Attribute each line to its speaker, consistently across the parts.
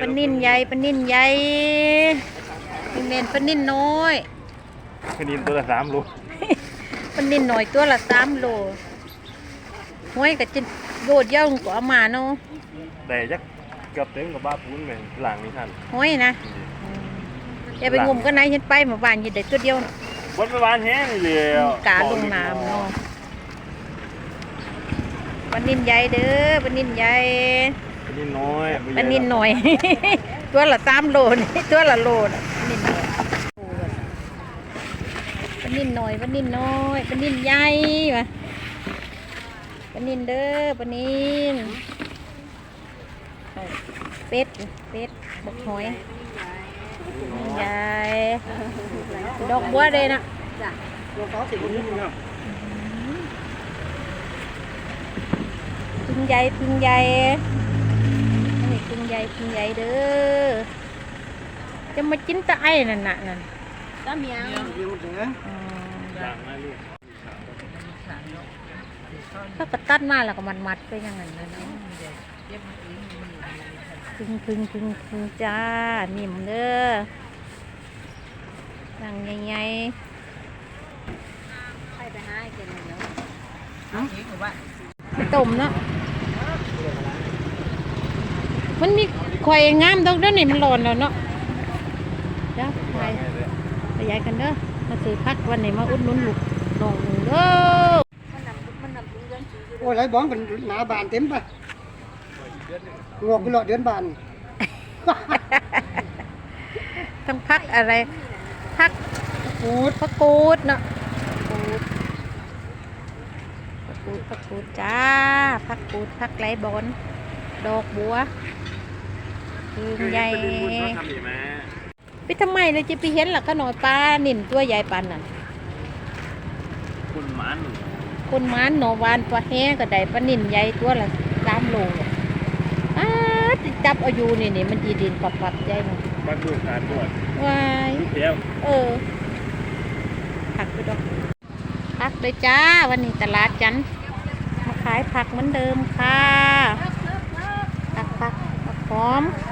Speaker 1: ปลานิ่นใหญ่ปลานิ่นใหญ่นี่เมนปลานิ่นน้อย
Speaker 2: ปลานินตัวละสามโล
Speaker 1: ปลานิ่นน้อยตัวละสามโลห้วยกับจินโดดเย่าลงก็เอามาเนาะ
Speaker 2: แต่ยักเกือบเต็มกับบ้าปูนเหมือนหลังนี่ท่าน
Speaker 1: ห้วยนะอย่าไปงมกันไหนฉันไปหมาบ้านอยินได้ตัวเดียว
Speaker 2: บนไปวานแห้งเลย
Speaker 1: กาลงน้ำเนาะปลานิ่นใหญ่เด้อปลานิ่นใหญ่
Speaker 2: ปลานินน้อย
Speaker 1: ปลานิ่นหน่อย ตัวละสามโลนี่ตัวละโลน่ะปลานิ่นน้อยปลานิ่นน้อยปลานิ่นใหญ่วะปลานิ่นเด้อปลานิ่นเป็ดเป็ดบกหอยใหญ่ดอกบัวเลยนะพึ่งใหญ่พึ่งใหญ่อันนี้พึ่ง ใหญ่พึ่งใหญ่เด้อจะมาจิ้นตะไอ้นั่นน่ะนั่น
Speaker 3: Đó miếng.
Speaker 1: อืม
Speaker 2: หลังนะลูก
Speaker 1: ถ้าก็ตัดมาแล้วก็มันมัดไปอย่างนั้นนะเนาะพึ่งพึ่งพึ่งพึ่งจ้านิ่มเด้อนั่งใหญ่
Speaker 3: Hay phải hai cái này nữa.
Speaker 1: ๆไปต้มเนาะ มันมีข่อยงามดอกเด้อนี่มันหล่นแล้วเนาะเดี๋ยวไปไปยายกันเด้อมาซื้อพักวันนี้มาอุดหนุนลูกน้องเด้อ
Speaker 3: Mình nằm mình nằm cũng dân chỉ
Speaker 4: โอ้ยไรบ้องเป็นหนาบานเต็มปะงอกไปหลอดเดือนบาน
Speaker 1: ทั้งพักอะไรพัก
Speaker 4: ปูด
Speaker 1: พักกูดเนาะกูดพักกูดพักกูดจ้าพักกูดพักไรบอนดอกบัว คือใหญ่
Speaker 2: ปลานินบุญเขาทำดีไหม
Speaker 1: ไปทำไมเลยจะไปเห็นหลักขนอยปลานิ่นตัวใหญ่ปานนั่น
Speaker 2: คุณมัน
Speaker 1: คนหมานหนอวานปลาแห้ก็ได้ปลานิ่นใหญ่ตัวละสามโลอ้าติจับเอาอยู่นี่นี่มันยีดินปับปับๆใหญ่เนาะ
Speaker 2: บ้านดูการตรวจ
Speaker 1: วาย
Speaker 2: เดียว
Speaker 1: เออผักไปดอกผักเลยจ้าวันนี้ตลาดจันทร์มาขายผักเหมือนเดิมค่ะผักผักผักหอมผัก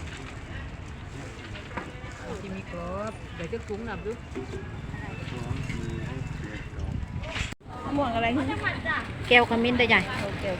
Speaker 3: chỉ mi có để cho cúng làm được.
Speaker 1: ม่วงอะไรแก้วขมิ้นได้ใหญ่
Speaker 3: Ừ,